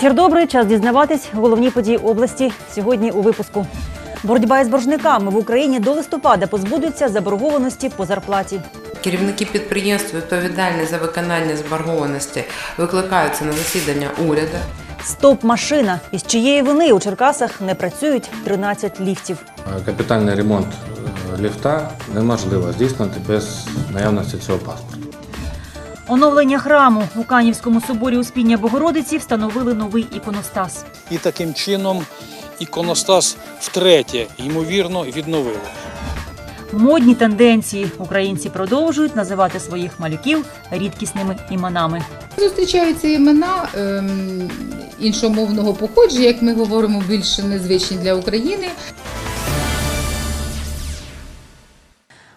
Вечір добрий, час дізнаватись. Головні події області сьогодні у випуску. Боротьба із боржниками в Україні до листопада позбудуться заборгованості по зарплаті. Керівники підприємств, відповідальні за виконання заборгованості, викликаються на засідання уряду. Стоп машина. Із чиєї вини у Черкасах не працюють 13 ліфтів. Капітальний ремонт е, ліфта неможливо здійснити без наявності цього паспорту. Оновлення храму у Канівському соборі Успіння Богородиці встановили новий іконостас. І таким чином іконостас втретє, ймовірно, відновили. Модні тенденції. Українці продовжують називати своїх малюків рідкісними іменами. Зустрічаються імена ем, іншомовного походження, як ми говоримо, більш незвичні для України.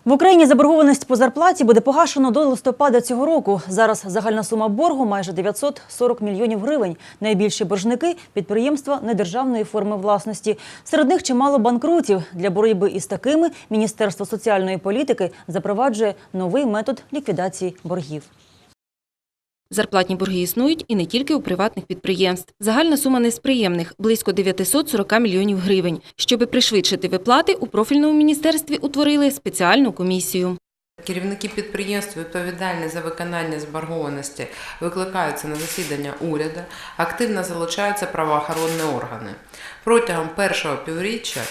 В Україні заборгованість по зарплаті буде погашено до листопада цього року. Зараз загальна сума боргу майже 940 мільйонів гривень. Найбільші боржники підприємства недержавної форми власності. Серед них чимало банкрутів. Для боротьби із такими Міністерство соціальної політики запроваджує новий метод ліквідації боргів. Зарплатні борги існують і не тільки у приватних підприємств. Загальна сума несприємних – близько 940 мільйонів гривень. Щоби пришвидшити виплати, у профільному міністерстві утворили спеціальну комісію. Керівники підприємств, відповідальні за виконання заборгованості, викликаються на засідання уряду, активно залучаються правоохоронні органи. Протягом першого півріччя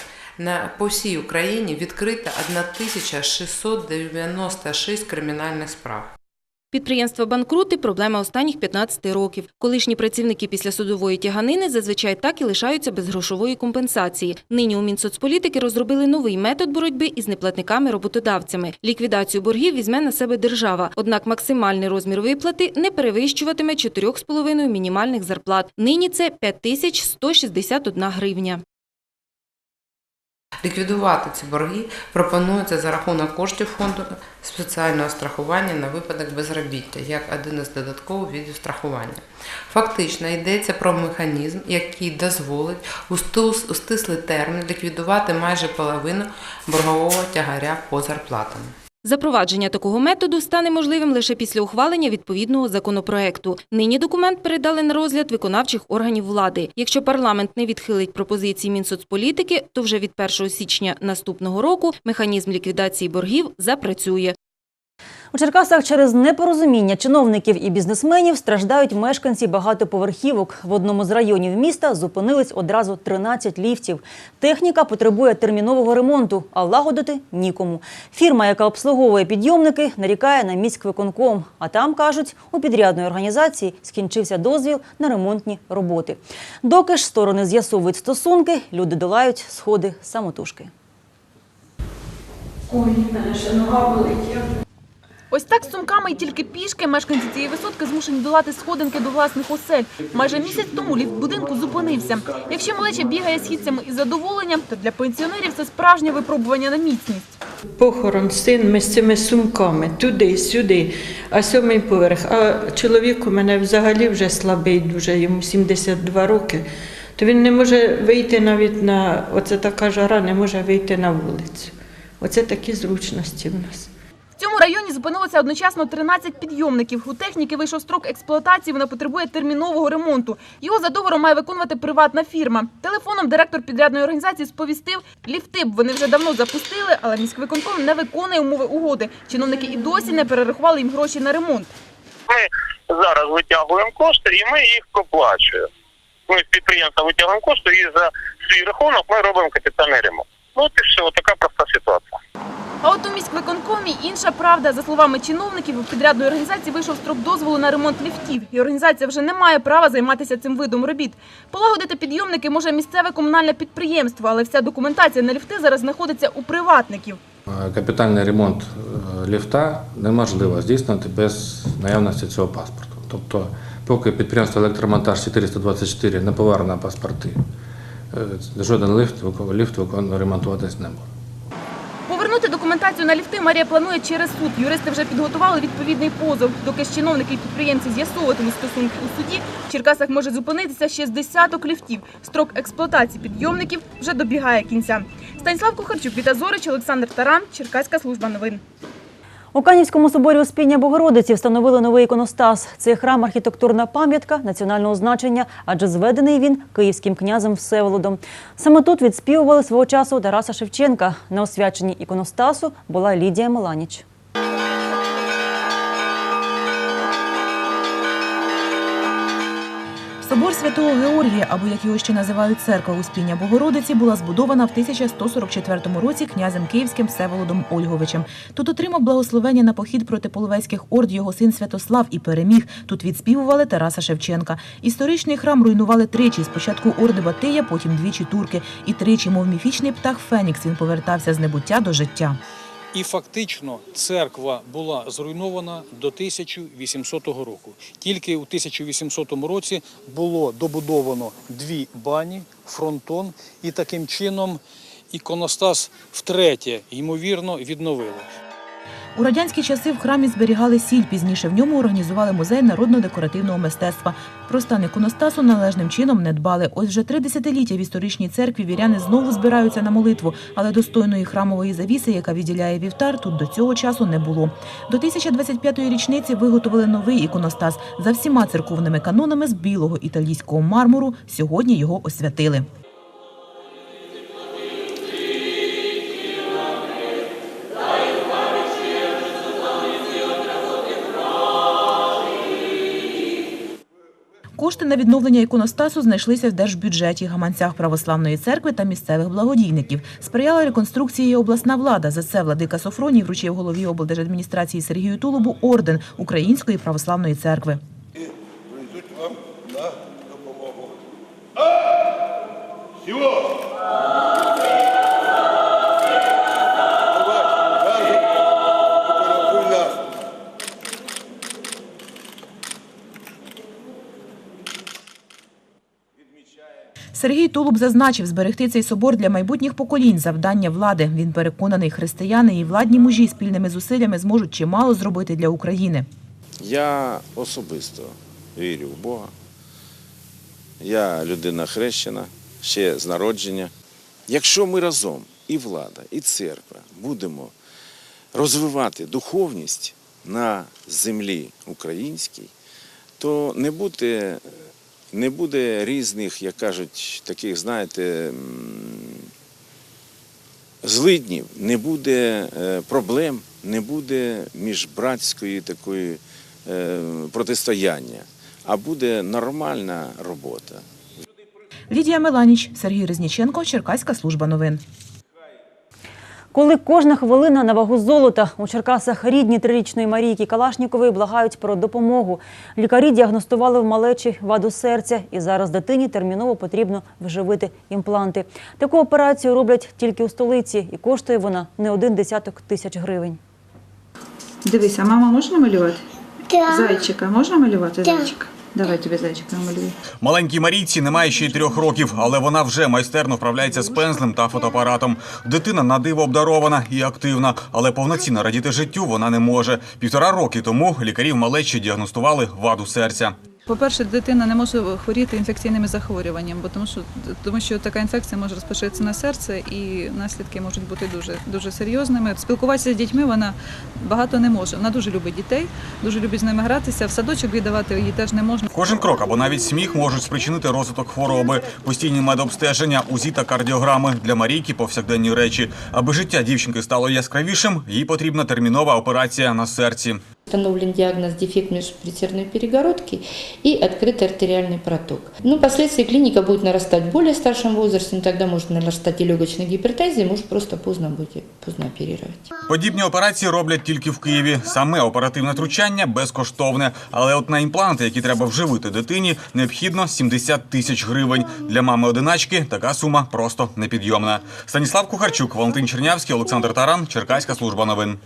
по всій Україні відкрито 1696 кримінальних справ. Підприємства банкрути – проблема останніх 15 років. Колишні працівники після судової тяганини зазвичай так і лишаються без грошової компенсації. Нині у Мінсоцполітики розробили новий метод боротьби із неплатниками-роботодавцями. Ліквідацію боргів візьме на себе держава. Однак максимальний розмір виплати не перевищуватиме 4,5 мінімальних зарплат. Нині це 5161 гривня. Ліквідувати ці борги пропонується за рахунок коштів фонду спеціального страхування на випадок безробіття, як один із додаткових видів страхування. Фактично йдеться про механізм, який дозволить у стислий термін ліквідувати майже половину боргового тягаря по зарплатам. Запровадження такого методу стане можливим лише після ухвалення відповідного законопроекту. Нині документ передали на розгляд виконавчих органів влади. Якщо парламент не відхилить пропозиції Мінсоцполітики, то вже від 1 січня наступного року механізм ліквідації боргів запрацює. У Черкасах через непорозуміння чиновників і бізнесменів страждають мешканці багатоповерхівок. В одному з районів міста зупинились одразу 13 ліфтів. Техніка потребує термінового ремонту, а лагодити нікому. Фірма, яка обслуговує підйомники, нарікає на міськвиконком. А там кажуть, у підрядної організації скінчився дозвіл на ремонтні роботи. Доки ж сторони з'ясовують стосунки, люди долають сходи самотужки. Ось так з сумками і тільки пішки мешканці цієї висотки змушені долати сходинки до власних осель. Майже місяць тому ліфт будинку зупинився. Якщо малеча бігає східцями із задоволенням, то для пенсіонерів це справжнє випробування на міцність. Похорон син ми з цими сумками туди, сюди, а сьомий поверх. А чоловік у мене взагалі вже слабий, дуже йому 72 роки. То він не може вийти навіть на оце така жара, не може вийти на вулицю. Оце такі зручності в нас. Цьому районі зупинилося одночасно 13 підйомників. У техніки вийшов строк експлуатації, вона потребує термінового ремонту. Його за договором має виконувати приватна фірма. Телефоном директор підрядної організації сповістив, ліфти б вони вже давно запустили, але міськвиконком не виконує умови угоди. Чиновники і досі не перерахували їм гроші на ремонт. ми зараз витягуємо кошти і ми їх оплачуємо. Ми з підприємства витягуємо кошти і за свій рахунок ми робимо капітальний ремонт. Ну от і все, така проста ситуація. А от у міськвиконкомі інша правда. За словами чиновників, у підрядної організації вийшов строк дозволу на ремонт ліфтів. І організація вже не має права займатися цим видом робіт. Полагодити підйомники може місцеве комунальне підприємство, але вся документація на ліфти зараз знаходиться у приватників. Капітальний ремонт е, ліфта неможливо здійснити без наявності цього паспорту. Тобто, поки підприємство електромонтаж 424 не поверне паспорти, е, жоден ліфт, ліфт ремонтуватись не буде. Документацію на ліфти Марія планує через суд. Юристи вже підготували відповідний позов. Доки чиновники і підприємці з'ясовуватимуть стосунки у суді, в Черкасах може зупинитися ще з десяток ліфтів. Строк експлуатації підйомників вже добігає кінця. Станіслав Кухарчук, Віта Зорич, Олександр Таран, Черкаська служба новин. У Канівському соборі Успіння Богородиці встановили новий іконостас. Цей храм – архітектурна пам'ятка національного значення, адже зведений він київським князем Всеволодом. Саме тут відспівували свого часу Тараса Шевченка. На освяченні іконостасу була Лідія Меланіч. Собор Святого Георгія, або як його ще називають церква Успіння Богородиці, була збудована в 1144 році князем Київським Всеволодом Ольговичем. Тут отримав благословення на похід проти половецьких орд його син Святослав і переміг. Тут відспівували Тараса Шевченка. Історичний храм руйнували тричі. Спочатку орди Батия, потім двічі турки. І тричі, мов міфічний птах Фенікс, він повертався з небуття до життя. І фактично церква була зруйнована до 1800 року. Тільки у 1800 році було добудовано дві бані, фронтон, і таким чином іконостас втретє, ймовірно, відновили. У радянські часи в храмі зберігали сіль. Пізніше в ньому організували музей народно-декоративного мистецтва. Про стан іконостасу належним чином не дбали. Ось вже три десятиліття в історичній церкві віряни знову збираються на молитву, але достойної храмової завіси, яка відділяє вівтар, тут до цього часу не було. До 1025-ї річниці виготовили новий іконостас за всіма церковними канонами з білого італійського мармуру. Сьогодні його освятили. Кошти на відновлення іконостасу знайшлися в держбюджеті, гаманцях православної церкви та місцевих благодійників. Сприяла реконструкції і обласна влада. За це владика Софроній вручив голові облдержадміністрації Сергію Тулубу орден Української православної церкви. прийдуть вам на допомогу. Сергій Тулуб зазначив, зберегти цей собор для майбутніх поколінь – завдання влади. Він переконаний, християни і владні мужі спільними зусиллями зможуть чимало зробити для України. Я особисто вірю в Бога. Я людина хрещена, ще з народження. Якщо ми разом, і влада, і церква, будемо розвивати духовність на землі українській, то не буде, не буде різних, як кажуть, таких, знаєте, злиднів, не буде е, проблем, не буде міжбратської такої е, протистояння, а буде нормальна робота. Лідія Меланіч, Сергій Резніченко, Черкаська служба новин. Коли кожна хвилина на вагу золота у Черкасах рідні трирічної Марійки Калашнікової благають про допомогу. Лікарі діагностували в малечі ваду серця, і зараз дитині терміново потрібно вживити імпланти. Таку операцію роблять тільки у столиці, і коштує вона не один десяток тисяч гривень. Дивися, мама може намалювати? Зайчика можна малювати зайчика? Давай тобі зайчик намалюю. Маленькій Марійці немає ще й трьох років, але вона вже майстерно вправляється з пензлем та фотоапаратом. Дитина на диво обдарована і активна, але повноцінно радіти життю вона не може. Півтора роки тому лікарі в малечі діагностували ваду серця. По-перше, дитина не може хворіти інфекційними захворюваннями, бо тому що тому що така інфекція може розпочатися на серце і наслідки можуть бути дуже дуже серйозними. Спілкуватися з дітьми вона багато не може. Вона дуже любить дітей, дуже любить з ними гратися. В садочок віддавати її теж не можна. Кожен крок або навіть сміх можуть спричинити розвиток хвороби, постійні медобстеження, УЗІ та кардіограми для Марійки повсякденні речі. Аби життя дівчинки стало яскравішим, їй потрібна термінова операція на серці Установлен диагноз дефект межпредсердной перегородки и открытый артериальный проток. Ну, впоследствии клиника будет нарастать в более старшем возрасте, но тогда может нарастать и легочная гипертензия, может просто поздно быть, поздно оперировать. Подібні операції роблять тільки в Києві. Саме оперативне втручання безкоштовне. Але от на імпланти, які треба вживити дитині, необхідно 70 тисяч гривень. Для мами одиначки така сума просто непідйомна. Станіслав Кухарчук, Валентин Чернявський, Олександр Таран, Черкаська служба новин.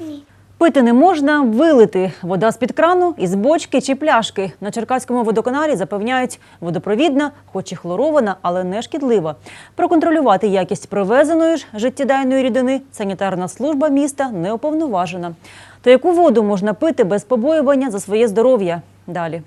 Пити не можна, вилити. Вода з-під крану, із бочки чи пляшки. На Черкаському водоканалі запевняють, водопровідна, хоч і хлорована, але не шкідлива. Проконтролювати якість привезеної ж життєдайної рідини санітарна служба міста не уповноважена. То яку воду можна пити без побоювання за своє здоров'я? Далі.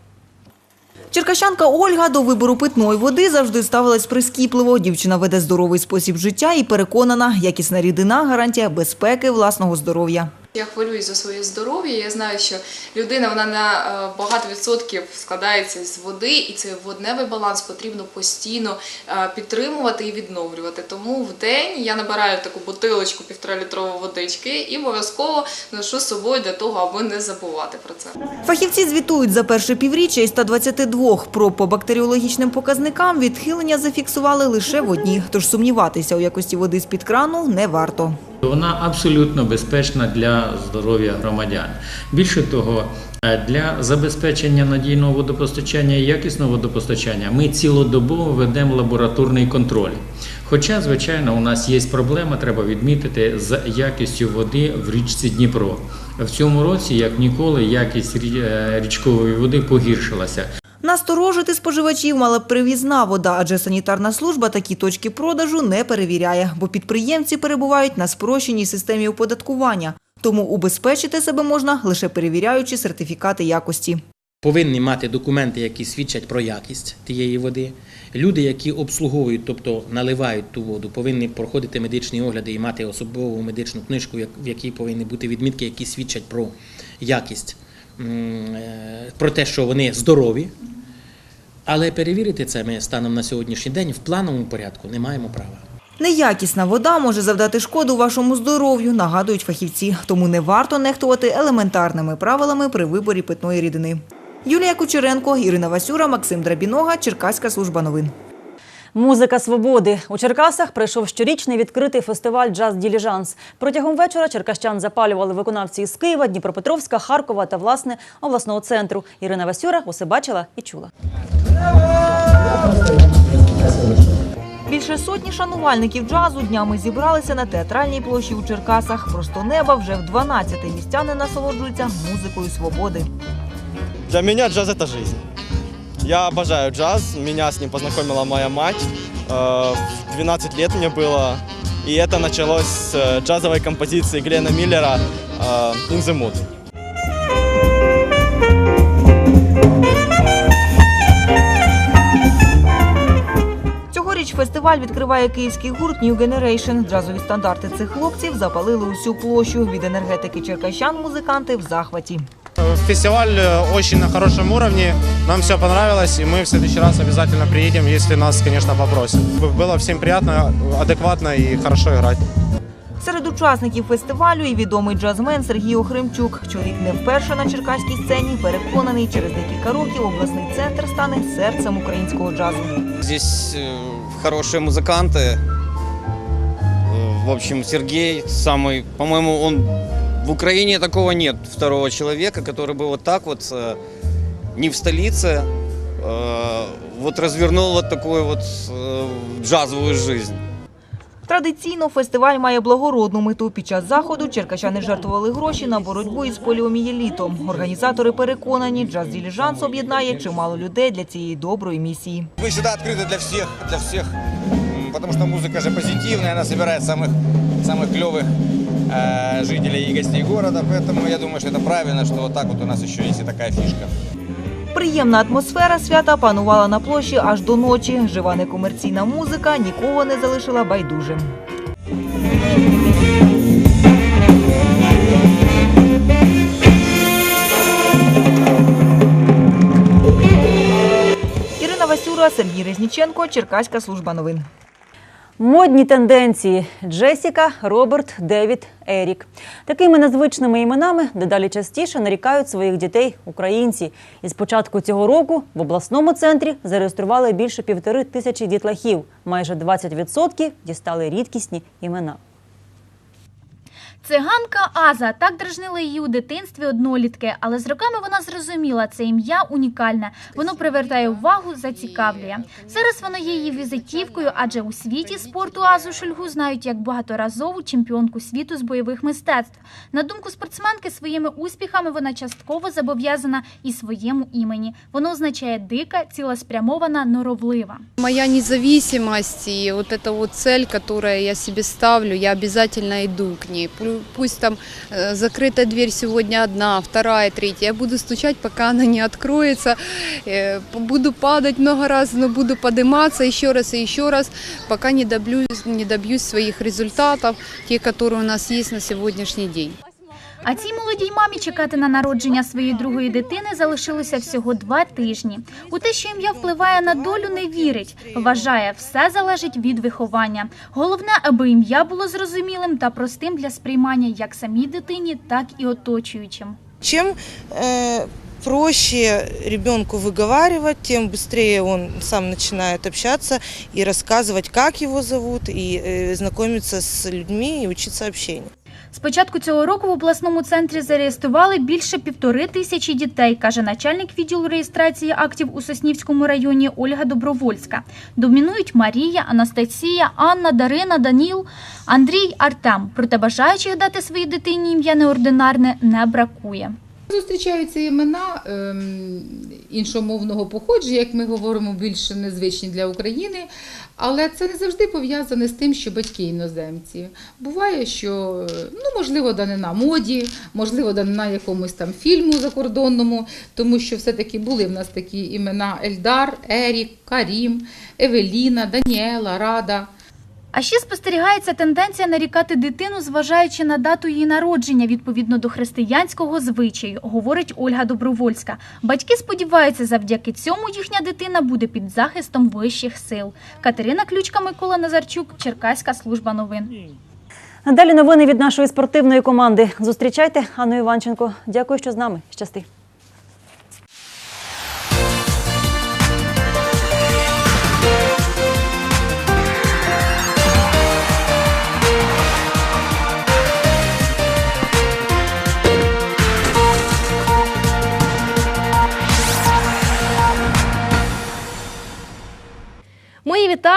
Черкащанка Ольга до вибору питної води завжди ставилась прискіпливо. Дівчина веде здоровий спосіб життя і переконана, якісна рідина – гарантія безпеки власного здоров'я. Я хвилююсь за своє здоров'я. Я знаю, що людина вона на е, багато відсотків складається з води, і цей водневий баланс потрібно постійно е, підтримувати і відновлювати. Тому в день я набираю таку бутилочку півторалітрової водички і обов'язково ношу з собою для того, аби не забувати про це. Фахівці звітують за перше півріччя із 122 проб по бактеріологічним показникам відхилення зафіксували лише в одній, тож сумніватися у якості води з-під крану не варто. Вона абсолютно безпечна для здоров'я громадян. Більше того, е, для забезпечення надійного водопостачання і якісного водопостачання ми цілодобово ведемо лабораторний контроль. Хоча, звичайно, у нас є проблема, треба відмітити, з якістю води в річці Дніпро. В цьому році, як ніколи, якість е, річкової води погіршилася. Насторожити споживачів мала привізна вода, адже санітарна служба такі точки продажу не перевіряє, бо підприємці перебувають на спрощеній системі оподаткування. Тому убезпечити себе можна лише перевіряючи сертифікати якості. повинні мати документи, які свідчать про якість тієї води. Люди, які обслуговують, тобто наливають ту воду, повинні проходити медичні огляди і мати особову медичну книжку, в якій повинні бути відмітки, які свідчать про якість, про те, що вони здорові. Але перевірити це ми станом на сьогоднішній день в плановому порядку не маємо права. Неякісна вода може завдати шкоду вашому здоров'ю, нагадують фахівці. Тому не варто нехтувати елементарними правилами при виборі питної рідини. Юлія Кучеренко, Ірина Васюра, Максим Драбінога, Черкаська служба новин. Музика свободи у Черкасах пройшов щорічний відкритий фестиваль Джаз Діліжанс. Протягом вечора черкащан запалювали виконавці із Києва, Дніпропетровська, Харкова та власне обласного центру. Ірина Васюра усе бачила і чула. Більше сотні шанувальників джазу днями зібралися на театральній площі у Черкасах. Просто неба вже в 12 містяни насолоджуються музикою свободи. Для меня джаз это жизнь. Я обожаю джаз. Меня с ним познакомила моя мать. Э, в 12 лет мне было. И это началось с э, джазовой композиции Глена Миллера э, «In the Mood». Цьогоріч фестиваль відкриває київський гурт New Generation. Джазові стандарти цих хлопців запалили усю площу. Від енергетики черкащан музиканти в захваті. Фестиваль э, очень на хорошем уровне, нам все понравилось, и мы в следующий раз обязательно приедем, если нас, конечно, попросят. Было всем приятно, адекватно и хорошо играть. Серед учасників фестивалю і відомий джазмен Сергій Охримчук. Чоловік не вперше на черкаській сцені. Переконаний, через декілька років обласний центр стане серцем українського джазу. Здесь э, хорошие музыканты. Э, В общем, Сергей самый, по-моему, он в Украине такого нет второго человека, который бы вот так вот э, не в столице э, вот развернул вот такую вот э, джазовую жизнь. Традиційно фестиваль має благородну мету. Під час заходу черкащани жертвували гроші на боротьбу із поліомієлітом. Організатори переконані, джаз діліжанс об'єднає чимало людей для цієї доброї місії. Мы всегда открыты для всех, для всех, м, потому что музыка же позитивная, она собирает самых, самых клевых э, жителей и гостей города, поэтому я думаю, что это правильно, что вот так вот у нас еще есть и такая фишка. Приємна атмосфера свята панувала на площі аж до ночі. Жива некомерційна музика нікого не залишила байдужим. Ірина Васюра, Сергій Резніченко, Черкаська служба новин. Модні тенденції: Джесіка, Роберт, Девід, Ерік. Такими незвичними іменами дедалі частіше нарікають своїх дітей українці. І з початку цього року в обласному центрі зареєстрували більше півтори тисячі дітлахів. Майже 20% дістали рідкісні імена. Циганка Аза так дражнили її у дитинстві однолітки, але з роками вона зрозуміла, це ім'я унікальне. Воно привертає увагу, зацікавлює. Зараз воно є її візитівкою, адже у світі спорту Азу Шульгу знають як багаторазову чемпіонку світу з бойових мистецтв. На думку спортсменки, своїми успіхами вона частково зобов'язана і своєму імені. Воно означає дика, цілеспрямована, норовлива. Моя независимость и вот эта вот цель, которую я себе ставлю, я обязательно иду к ней Пу- Пусть там э, закрыта дверь сегодня одна, вторая, третья. Я буду стучать, пока она не откроется. Э, п- Буду падать много раз, но буду подниматься еще раз и еще раз, пока не добьюсь, не добьюсь своих результатов, те, которые у нас есть на сегодняшний день. А цій молодій мамі чекати на народження своєї другої дитини залишилося всього два тижні. У те, що ім'я впливає на долю, не вірить. Вважає, все залежить від виховання. Головне, аби ім'я було зрозумілим та простим для сприймання як самій дитині, так і оточуючим. Чем э, проще ребенку выговаривать, тем быстрее он сам начинает общаться и рассказывать, как его зовут, и э, знакомиться с людьми и учиться общению. З початку цього року в обласному центрі зареєстрували більше півтори тисячі дітей, каже начальник відділу реєстрації актів у Соснівському районі Ольга Добровольська. Домінують Марія, Анастасія, Анна, Дарина, Даніл, Андрій, Артем. Проте бажаючих дати своїй дитині ім'я неординарне не бракує. Зустрічаються імена ем, іншомовного походження, як ми говоримо, більш незвичні для України, але це не завжди пов'язане з тим, що батьки іноземці. Буває, що ну, можливо данина моді, можливо, данина якомусь там фільму закордонному, тому що все-таки були в нас такі імена Ельдар, Ерік, Карім, Евеліна, Даніела, Рада. А ще спостерігається тенденція нарікати дитину, зважаючи на дату її народження відповідно до християнського звичаю, говорить Ольга Добровольська. Батьки сподіваються, завдяки цьому їхня дитина буде під захистом вищих сил. Катерина Ключка, Микола Назарчук, Черкаська служба новин. Далі новини від нашої спортивної команди. Зустрічайте Анну Іванченко. Дякую, що з нами. Щасти.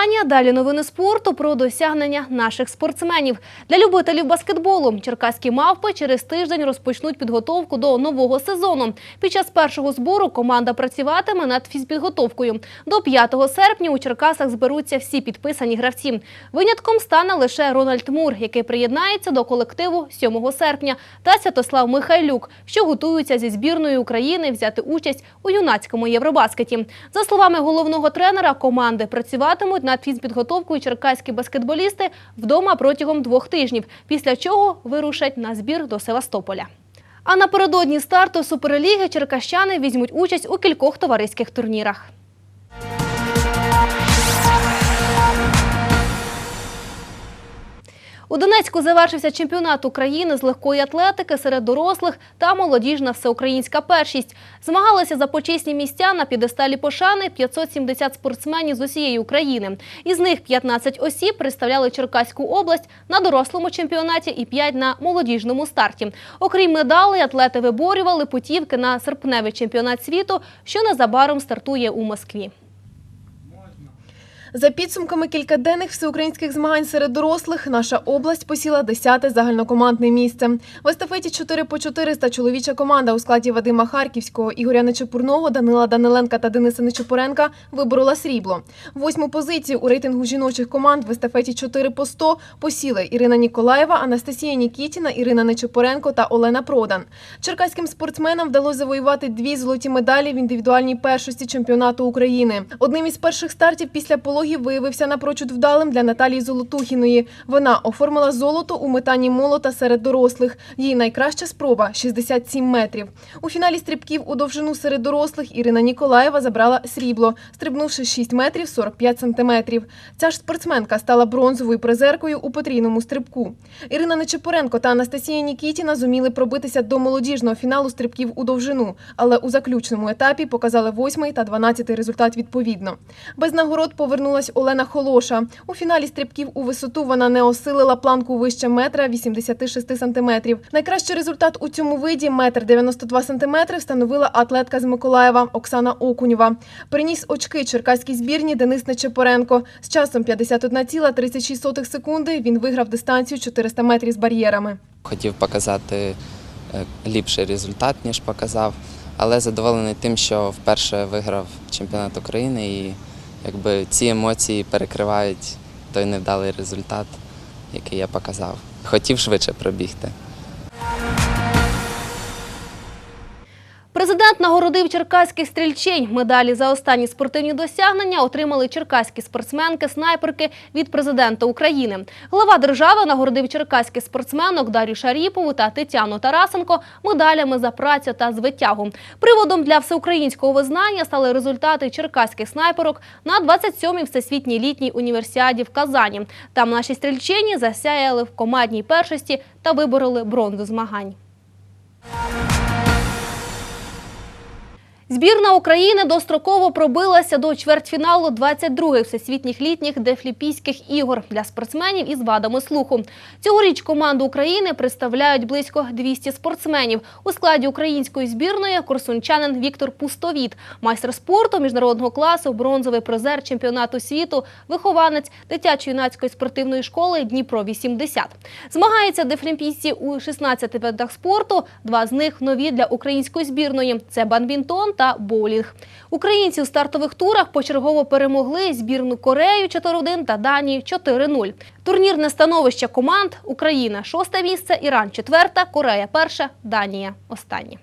Мої. Далі новини спорту про досягнення наших спортсменів. Для любителів баскетболу черкаські мавпи через тиждень розпочнуть підготовку до нового сезону. Під час першого збору команда працюватиме над фізпідготовкою. До 5 серпня у Черкасах зберуться всі підписані гравці. Винятком стане лише Рональд Мур, який приєднається до колективу 7 серпня, та Святослав Михайлюк, що готуються зі збірною України взяти участь у юнацькому Євробаскеті. За словами головного тренера команди, працюватимуть над фізпідготовкою черкаські баскетболісти вдома протягом двох тижнів, після чого вирушать на збір до Севастополя. А напередодні старту Суперліги черкащани візьмуть участь у кількох товариських турнірах. У Донецьку завершився чемпіонат України з легкої атлетики серед дорослих та молодіжна всеукраїнська першість. Змагалися за почесні місця на підесталі пошани 570 спортсменів з усієї України. Із них 15 осіб представляли Черкаську область на дорослому чемпіонаті і 5 на молодіжному старті. Окрім медалей, атлети виборювали путівки на серпневий чемпіонат світу, що незабаром стартує у Москві. За підсумками кількаденних всеукраїнських змагань серед дорослих, наша область посіла 10-те загальнокомандне місце. В естафеті 4 по 400 чоловіча команда у складі Вадима Харківського, Ігоря Нечепурного, Данила Даниленка та Дениса Нечепуренка виборола срібло. Восьму позицію у рейтингу жіночих команд в естафеті 4 по 100 посіли Ірина Ніколаєва, Анастасія Нікітіна, Ірина Нечепуренко та Олена Продан. Черкаським спортсменам вдалося завоювати дві золоті медалі в індивідуальній першості чемпіонату України. Одним із перших стартів після пологів виявився напрочуд вдалим для Наталії Золотухіної. Вона оформила золото у метанні молота серед дорослих. Її найкраща спроба 67 метрів. У фіналі стрибків у довжину серед дорослих Ірина Ніколаєва забрала срібло, стрибнувши 6 метрів 45 сантиметрів. Ця ж спортсменка стала бронзовою призеркою у потрійному стрибку. Ірина Нечепоренко та Анастасія Нікітіна зуміли пробитися до молодіжного фіналу стрибків у довжину, але у заключному етапі показали восьмий та дванадцятий результат відповідно. Без нагород повернулась Олена Холоша. У фіналі стрибків у висоту вона не осилила планку вище метра 86 сантиметрів. Найкращий результат у цьому виді метр 92 сантиметри встановила атлетка з Миколаєва Оксана Окунєва. Приніс очки черкаській збірні Денис Нечепоренко. З часом 51,36 секунди він виграв дистанцію 400 метрів з бар'єрами. Хотів показати е, ліпший результат, ніж показав, але задоволений тим, що вперше виграв чемпіонат України і якби ці емоції перекривають той невдалий результат, який я показав. Хотів швидше пробігти. Президент нагородив черкаських стрільчень. Медалі за останні спортивні досягнення отримали черкаські спортсменки-снайперки від президента України. Глава держави нагородив черкаських спортсменок Дар'ю Шаріпову та Тетяну Тарасенко медалями за працю та звитягу. Приводом для всеукраїнського визнання стали результати черкаських снайперок на 27-й всесвітній літній універсіаді в Казані. Там наші стрільчині засяяли в командній першості та вибороли бронзу змагань. Збірна України достроково пробилася до чвертьфіналу 22-х всесвітніх літніх дефлімпійських ігор для спортсменів із вадами слуху. Цьогоріч команду України представляють близько 200 спортсменів. У складі української збірної корсунчанин Віктор Пустовіт, майстер спорту міжнародного класу, бронзовий призер чемпіонату світу, вихованець дитячо-юнацької спортивної школи Дніпро-80. Змагаються дефлімпійці у 16 видах спорту. Два з них нові для української збірної – це бадмінтон та боулінг. Українці у стартових турах почергово перемогли збірну Корею 4-1 та Данію 4-0. Турнірне становище команд – Україна – шосте місце, Іран – четверте, Корея – перше, Данія – останнє.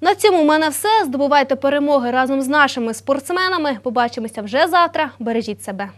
На цьому в мене все. Здобувайте перемоги разом з нашими спортсменами. Побачимося вже завтра. Бережіть себе.